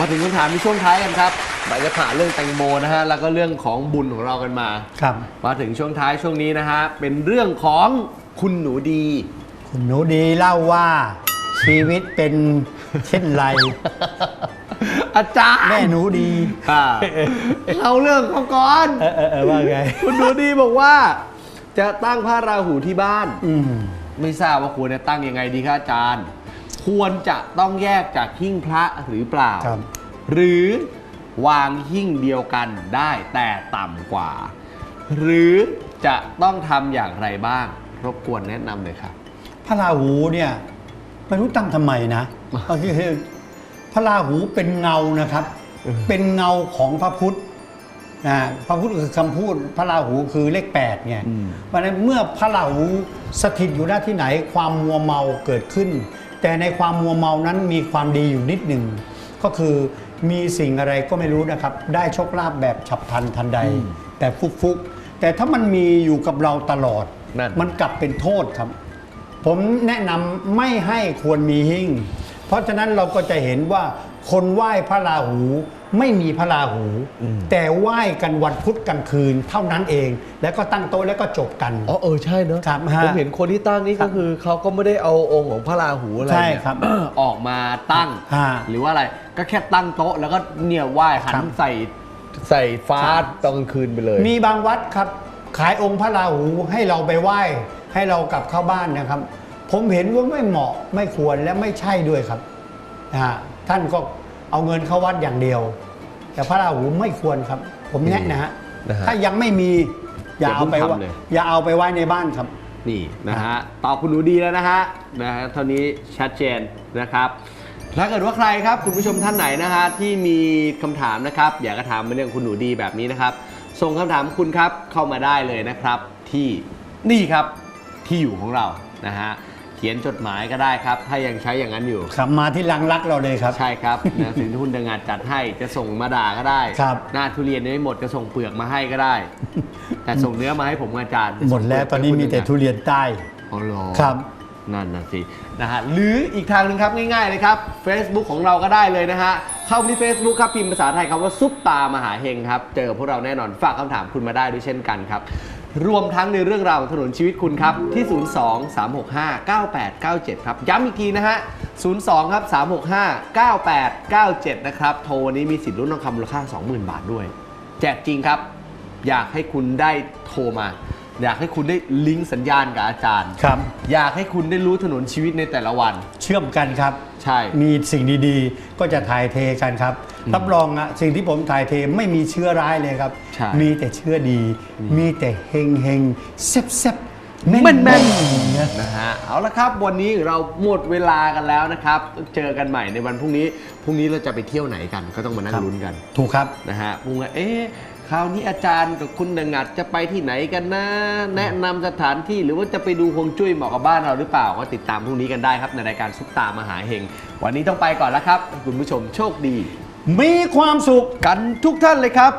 มาถึงคำถามในช่วงท้ายกันครับเราจะผ่านเรื่องแตงโมนะฮะแล้วก็เรื่องของบุญของเรากันมา ครับ มาถึงช่วงท้ายช่วงนี้นะฮะเป็นเรื่องของคุณหนูดี คุณหนูดีเล่าว่าชีวิตเป็นเช่นไร อาจารย์แม่หนูดีอ่าเราเรื่องเขาก่อนเออเออเออว่าไง คุณหนูดีบอกว่า จะตั้งพระราหูที่บ้าน อืม ไม่ทราบว่าควรจะตั้งยังไงดีครับอาจารย์ ควรจะต้องแยกจากหิ้งพระหรือเปล่า ครับ หรือวางหิ้งเดียวกันได้แต่ต่ำกว่า หรือจะต้องทำอย่างไรบ้าง รบกวนแนะนำเลยครับ พระราหูเนี่ยไม่รู้ตั้งทำไมนะก็คือพระราหูเป็นเงานะครับเป็นเงาของพระพุทธนะพระพุทธคือคำพูดพระราหูคือเลขแปดไงอืมเพราะฉะนั้นเมื่อพระราหูสถิตอยู่หน้าที่ไหนความมัวเมาเกิดขึ้น แต่ในความมัวเมานั้นมีความดีอยู่นิดหนึ่ง ก็คือมีสิ่งอะไรก็ไม่รู้นะครับ ได้โชคลาภแบบฉับพลันทันใด แต่ฟุกๆแต่ถ้ามันมีอยู่กับเราตลอด นั่น มันกลับเป็นโทษครับ ผมแนะนำไม่ให้ควรมีหิ้ง เพราะฉะนั้นเราก็จะเห็นว่าคนไหว้พระราหู ไม่มีพระราหู แต่ไหว้กันวันพุธกลางคืนเท่านั้นเอง แล้วก็ตั้งโต๊ะแล้วก็จบกัน อ๋อเออใช่เนอะครับฮะผมเห็นคนที่ตั้งนี่ครัก็บคือเขาก็ไม่ได้เอาองค์ของพระราหูอะไรใช่เนี่ยครับ ออกมาตั้ง ฮะหรือว่าอะไรก็แค่ตั้งโต๊ะแล้วก็เนี่ยไหว้หันครับ ใส่ใส่ฟ้าตอนกลางคืนไปเลย มีบางวัดครับ ขายองค์พระราหูให้เราไปไหว้ ให้เรากลับเข้าบ้านนะครับ ผมเห็นว่าไม่เหมาะไม่ควรและไม่ใช่ด้วยครับนะฮะท่านก็ เอาเงินเข้าวัดอย่างเดียว แต่พระราหูไม่ควรครับ ผมแนะนะฮะนะฮะถ้ายังไม่มีอย่าเอาไปอย่าเพิ่งว่าทำเลย อย่าเอาไปไหว้ในบ้านครับ นี่นะฮะตอบคุณหนูดีแล้วนะฮะนะฮะเท่านี้ชัดเจนนะครับ ถ้าเกิดว่าใครครับคุณผู้ชมท่านไหนนะฮะที่มีคำถามนะครับ อยากจะถามมาเรื่องคุณหนูดีแบบนี้นะครับ ส่งคำถามคุณครับเข้ามาได้เลยนะครับที่นี่ครับที่อยู่ของเรานะฮะ เขียนจดหมายก็ได้ครับ ถ้ายังใช้อย่างนั้นอยู่ ครับมาที่ลังรักเราเลยครับ ใช่ครับนะสิ่งที่คุณดังงานจัดให้จะส่งมาด่าก็ได้ ครับ หน้าทุเรียนยังไม่หมดจะส่งเปลือกมาให้ก็ได้ แต่ส่งเนื้อมาให้ผมกับอาจารย์หมดแล้วตอนนี้มีแต่ทุเรียนใต้อ๋อเหรอครับ นั่นนะสินะฮะหรืออีกทางหนึ่งครับง่ายๆเลยครับ Facebook ของเราก็ได้เลยนะฮะเข้าไปที่ Facebook ครับพิมพ์ภาษาไทยคำว่าซุปตามหาเฮงครับ เจอพวกเราแน่นอนฝากคำถามคุณมาได้ด้วยเช่นกันครับ รวมทั้งในเรื่องราวของถนนชีวิตคุณครับ ที่ 02 365 9897 ครับ ย้ำอีกทีนะฮะ 02 ครับ 365 9897 นะครับ โทรวันนี้มีสิทธิ์ลุ้นทองคำมูลค่า 20,000 บาทด้วย แจกจริงครับ อยากให้คุณได้โทรมา อยากให้คุณได้ลิงก์สัญญาณกับอาจารย์ ครับ อยากให้คุณได้รู้ถนนชีวิตในแต่ละวัน เชื่อมกันครับ ใช่ มีสิ่งดีๆ ก็จะถ่ายเทกันครับ รับรองอะสิ่งที่ผมถ่ายเทไม่มีเชื้อร้ายเลยครับ ใช่มีแต่เชื้อดี มีแต่เฮงเฮงๆแซ่บแซ่บๆแม่นแม่นแม่นๆนะฮะเอาละครับ วันนี้เราหมดเวลากันแล้วนะครับ เจอกันใหม่ในวันพรุ่งนี้ พรุ่งนี้เราจะไปเที่ยวไหนกัน ก็ต้องมานั่งลุ้นกันถูกครับ นะฮะพรุ่งนี้เอ๊ะ คราวนี้อาจารย์กับคุณดังงัดจะไปที่ไหนกันนะ แนะนำสถานที่หรือว่าจะไปดูฮวงจุ้ยเหมาะกับบ้านเราหรือเปล่าก็ติดตามพรุ่งนี้กันได้ครับในรายการซุปตามหาเฮงวันนี้ต้องไปก่อนแล้วครับคุณผู้ชมโชคดี มีความสุขกันทุกท่านเลยครับ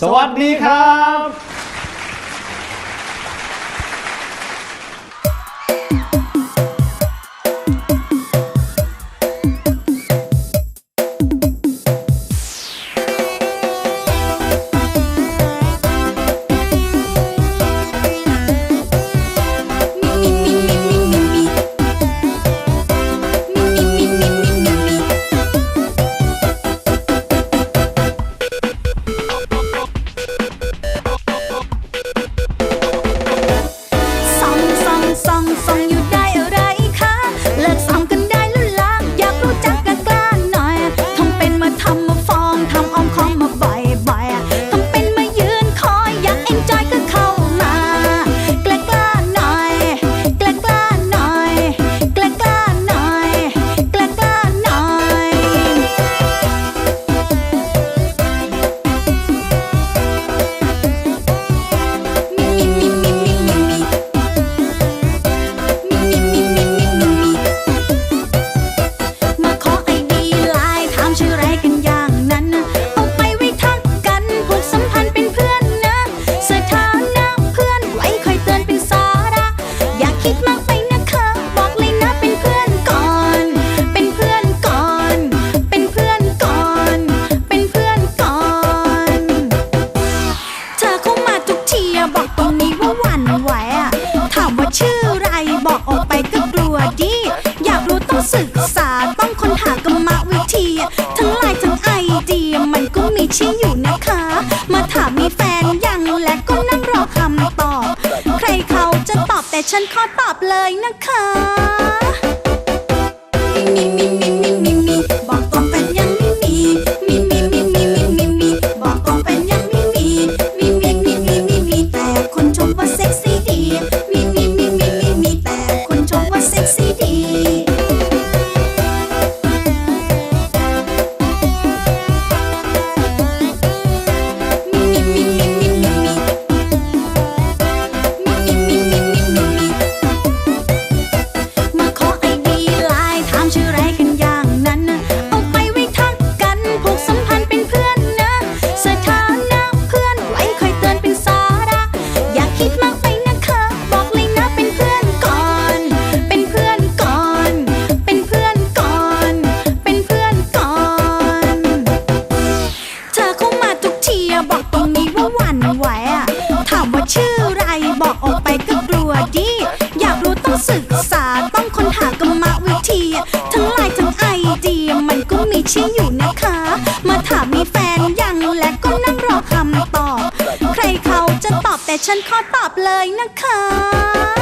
สวัสดีครับ สถานะเพื่อนไว้คอยเตือนเป็นสาระอย่าคิดมากไปนะคะบอกเลยนะเป็นเพื่อนก่อน เป็นเพื่อนก่อน เป็นเพื่อนก่อน เป็นเพื่อนก่อน เธอเข้ามาทุกทีบอกตรงนี้ว่าวันไหวะถามว่าชื่อไรบอกออกไปก็กลัวดิอยากรู้ต้องศึกษาต้องคนหากรรมวิธีทั้งหลายทั้ง ใช่อยู่นะคะ มาถามมีแฟนยังและก็นั่งรอคำตอบ ใครเขาจะตอบแต่ฉันขอตอบเลยนะคะึกษาต้องค้นหากรรมวิธี ทั้งไลน์ทั้งไอเดียมันก็มีชี้อยู่นะคะ มาถามมีแฟนยังและก็นั่งรอคำตอบ ใครเขาจะตอบแต่ฉันขอตอบเลยนะคะ